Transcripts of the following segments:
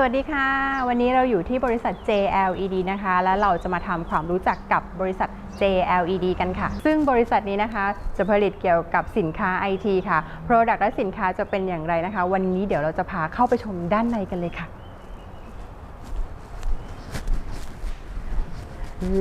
สวัสดีค่ะ วันนี้เราอยู่ที่บริษัท JLED นะคะ และเราจะมาทำความรู้จักกับบริษัท JLED กันค่ะ ซึ่งบริษัทนี้นะคะจะผลิตเกี่ยวกับสินค้า IT ค่ะ Product และสินค้าจะเป็นอย่างไรนะคะ วันนี้เดี๋ยวเราจะพาเข้าไปชมด้านในกันเลยค่ะ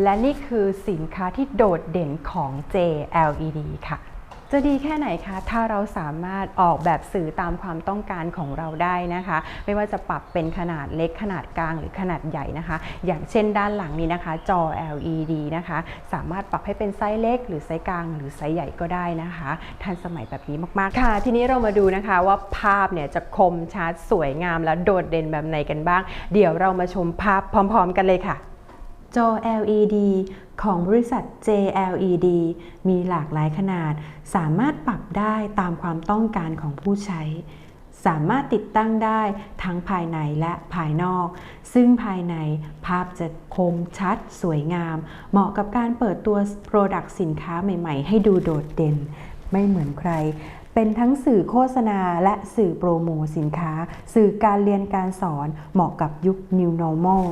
และนี่คือสินค้าที่โดดเด่นของ JLED ค่ะ จะดีแค่ไหนคะ ถ้าเราสามารถออกแบบสื่อตามความต้องการของเราได้นะคะ ไม่ว่าจะปรับเป็นขนาดเล็กขนาดกลางหรือขนาดใหญ่นะคะ อย่างเช่นด้านหลังนี้นะคะ จอ LED นะคะ สามารถปรับให้เป็นไซส์เล็ก หรือไซส์กลาง หรือไซส์ใหญ่ก็ได้นะคะ ทันสมัยแบบนี้มากๆค่ะ ทีนี้เรามาดูนะคะว่าภาพเนี่ยจะคมชัดสวยงามและโดดเด่นแบบไหนกันบ้าง เดี๋ยวเรามาชมภาพพร้อม ๆ กันเลยค่ะ จอ LED ของบริษัท JLED มีหลากหลายขนาด สามารถปรับได้ตามความต้องการของผู้ใช้ สามารถติดตั้งได้ทั้งภายในและภายนอก ซึ่งภายในภาพจะคมชัดสวยงาม เหมาะกับการเปิดตัว Product สินค้าใหม่ ๆ ให้ดูโดดเด่น ไม่เหมือนใคร เป็นทั้งสื่อโฆษณาและสื่อโปรโมสินค้า สื่อการเรียนการสอนเหมาะกับยุค New Normal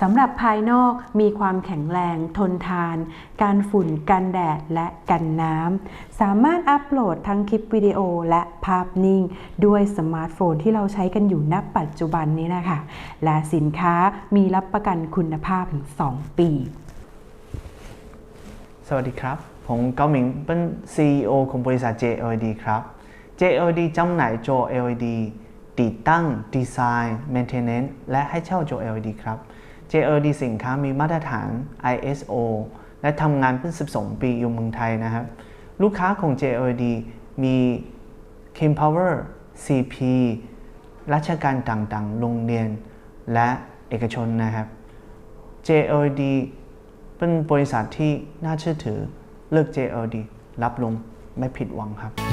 สำหรับภายนอกมีความแข็งแรงทนทาน การฝุ่นกันแดดและกันน้ำ สามารถอัปโหลดทั้งคลิปวิดีโอและภาพนิ่ง ด้วยสมาร์ทโฟนที่เราใช้กันอยู่ณปัจจุบันนี้นะคะและสินค้ามีรับประกันคุณภาพถึง 2 ปี สวัสดีครับผมเกาหมิงเป็น CEO ของบริษัท JLD ครับ JLD จำหน่ายจอ LED ติดตั้งดีไซน์ Maintenance และให้เช่าจอ LED ครับ JLD สินค้ามีมาตรฐาน ISO และทำงานเป็น 12 ปีอยู่เมืองไทยนะครับ ลูกค้าของ JLD มี King Power CP ราชการต่างๆ โรงเรียน และเอกชนนะครับ JLD เป็นบริษัทที่น่าเชื่อถือ เลือก JLD รับลงไม่ผิดหวังครับ